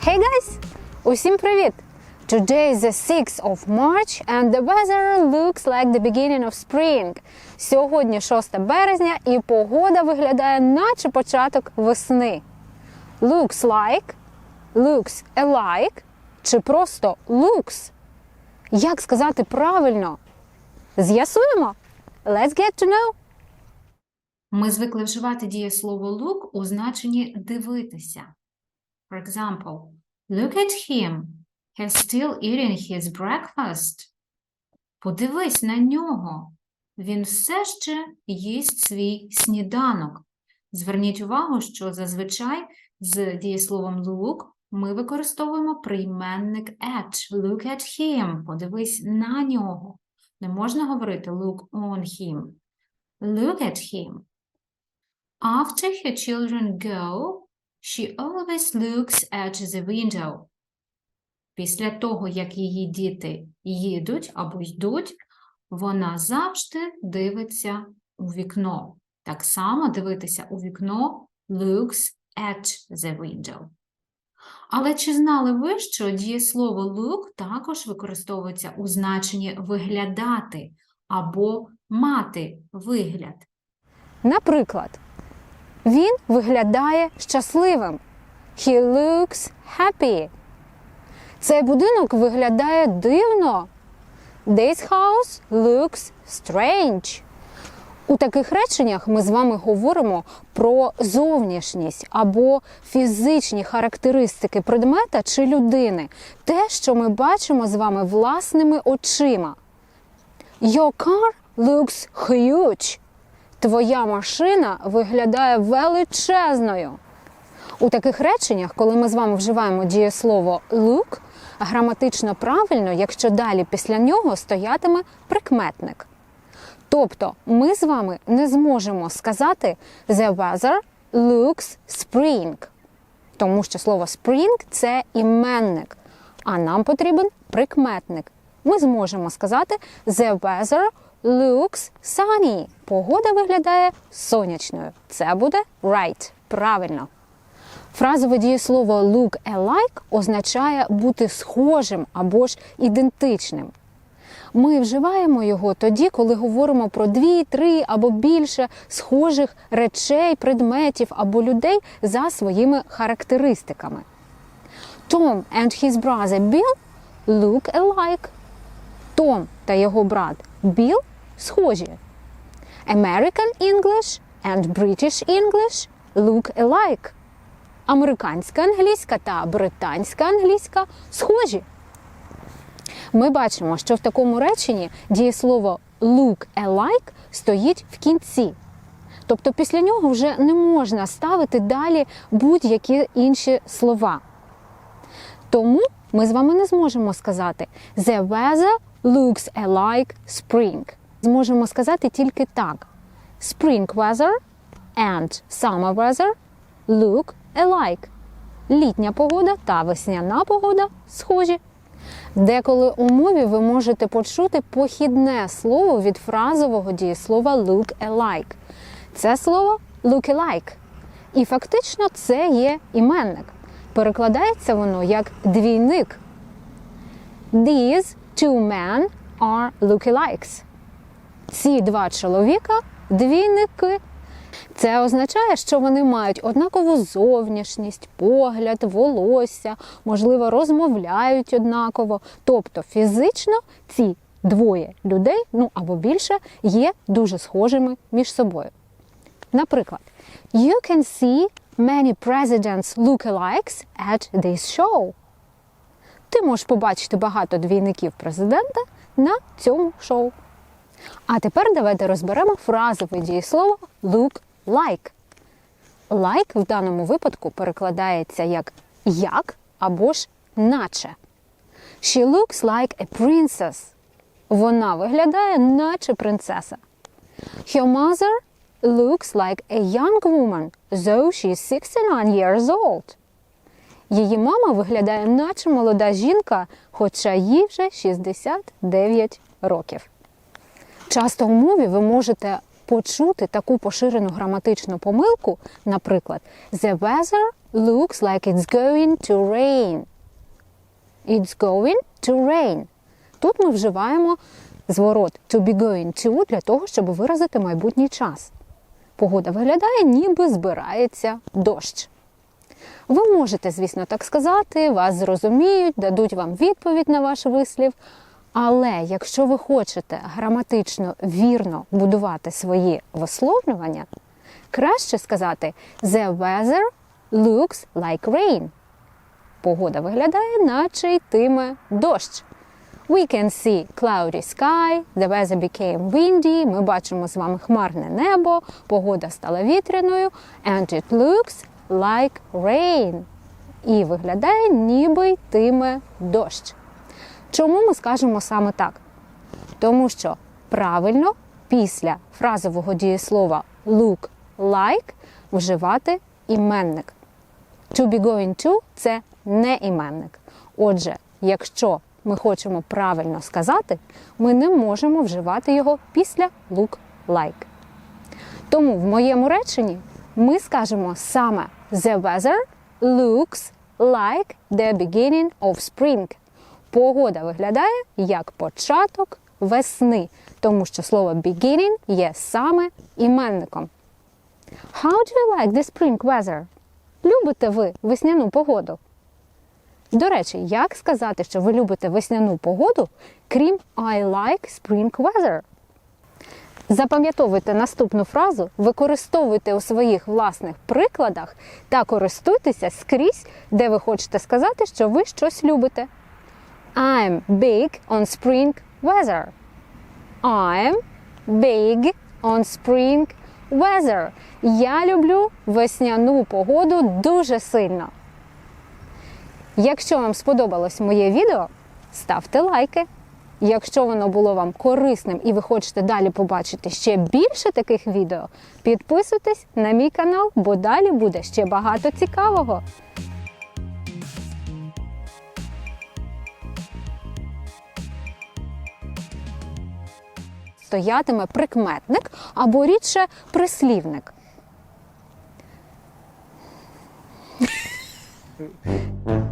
Hey guys! Усім привіт! Today is the 6th of March and the weather looks like the beginning of spring. Сьогодні 6 березня і погода виглядає наче початок весни. Looks like, looks alike чи просто looks. Як сказати правильно? З'ясуємо? Let's get to know. Ми звикли вживати дієслово look у значенні дивитися. For example, look at him. He's still eating his breakfast. Подивись на нього. Він все ще їсть свій сніданок. Зверніть увагу, що зазвичай з дієсловом look ми використовуємо прийменник at. Look at him. Подивись на нього. Не можна говорити look on him. Look at him. After her children go, she always looks at the window. Після того, як її діти їдуть або йдуть, вона завжди дивиться у вікно. Так само дивитися у вікно looks at the window. Але чи знали ви, що дієслово look також використовується у значенні виглядати або мати вигляд? Наприклад, він виглядає щасливим. He looks happy. Цей будинок виглядає дивно. This house looks strange. У таких реченнях ми з вами говоримо про зовнішність або фізичні характеристики предмета чи людини, те, що ми бачимо з вами власними очима. Your car looks huge. Твоя машина виглядає величезною. У таких реченнях, коли ми з вами вживаємо дієслово look, граматично правильно, якщо далі після нього стоятиме прикметник. Тобто ми з вами не зможемо сказати The weather looks spring, тому що слово spring це іменник, а нам потрібен прикметник. Ми зможемо сказати The weather looks sunny. Погода виглядає сонячною. Це буде right, правильно. Фразове дієслово look alike означає бути схожим або ж ідентичним. Ми вживаємо його тоді, коли говоримо про дві, три або більше схожих речей, предметів або людей за своїми характеристиками. Tom and his brother Bill look alike. Том та його брат Біл схожі. American English and British English look alike. Американська англійська та британська англійська схожі. Ми бачимо, що в такому реченні дієслово look alike стоїть в кінці. Тобто після нього вже не можна ставити далі будь-які інші слова. Тому ми з вами не зможемо сказати The weather looks alike spring. Зможемо сказати тільки так: Spring weather and summer weather look alike. Літня погода та весняна погода схожі. Деколи у мові ви можете почути похідне слово від фразового дієслова look alike. Це слово look alike. І фактично це є іменник. Перекладається воно як двійник. These two men are lookalikes. Ці два чоловіка двійники. Це означає, що вони мають однакову зовнішність, погляд, волосся, можливо, розмовляють однаково. Тобто фізично ці двоє людей, ну або більше, є дуже схожими між собою. Наприклад, you can see many presidents lookalikes at this show. Ти можеш побачити багато двійників президента на цьому шоу. А тепер давайте розберемо фразове дієслово look like. Like в даному випадку перекладається як як або ж наче. She looks like a princess. Вона виглядає наче принцеса. Her mother looks like a young woman, though she's 69 years old. Її мама виглядає, наче молода жінка, хоча їй вже 69 років. Часто у мові ви можете почути таку поширену граматичну помилку, наприклад, The weather looks like it's going to rain. It's going to rain. Тут ми вживаємо зворот to be going to для того, щоб виразити майбутній час. Погода виглядає, ніби збирається дощ. Ви можете, звісно, так сказати, вас зрозуміють, дадуть вам відповідь на ваш вислів. Але якщо ви хочете граматично вірно будувати свої висловлювання, краще сказати The weather looks like rain. Погода виглядає, наче йтиме дощ. We can see cloudy sky, the weather became windy, ми бачимо з вами хмарне небо, погода стала вітряною, and it looks like rain. І виглядає, ніби йтиме дощ. Чому ми скажемо саме так? Тому що правильно після фразового дієслова look like вживати іменник. To be going to це не іменник. Отже, якщо ми хочемо правильно сказати, ми не можемо вживати його після look like. Тому в моєму реченні ми скажемо саме The weather looks like the beginning of spring. Погода виглядає як початок весни, тому що слово beginning є саме іменником. How do you like the spring weather? Любите ви весняну погоду? До речі, як сказати, що ви любите весняну погоду, крім I like spring weather? Запам'ятовуйте наступну фразу, використовуйте у своїх власних прикладах та користуйтеся скрізь, де ви хочете сказати, що ви щось любите. I'm big on spring weather. I'm big on spring weather. Я люблю весняну погоду дуже сильно. Якщо вам сподобалось моє відео, ставте лайки. Якщо воно було вам корисним і ви хочете далі побачити ще більше таких відео, підписуйтесь на мій канал, бо далі буде ще багато цікавого. Стоятиме прикметник або рідше прислівник.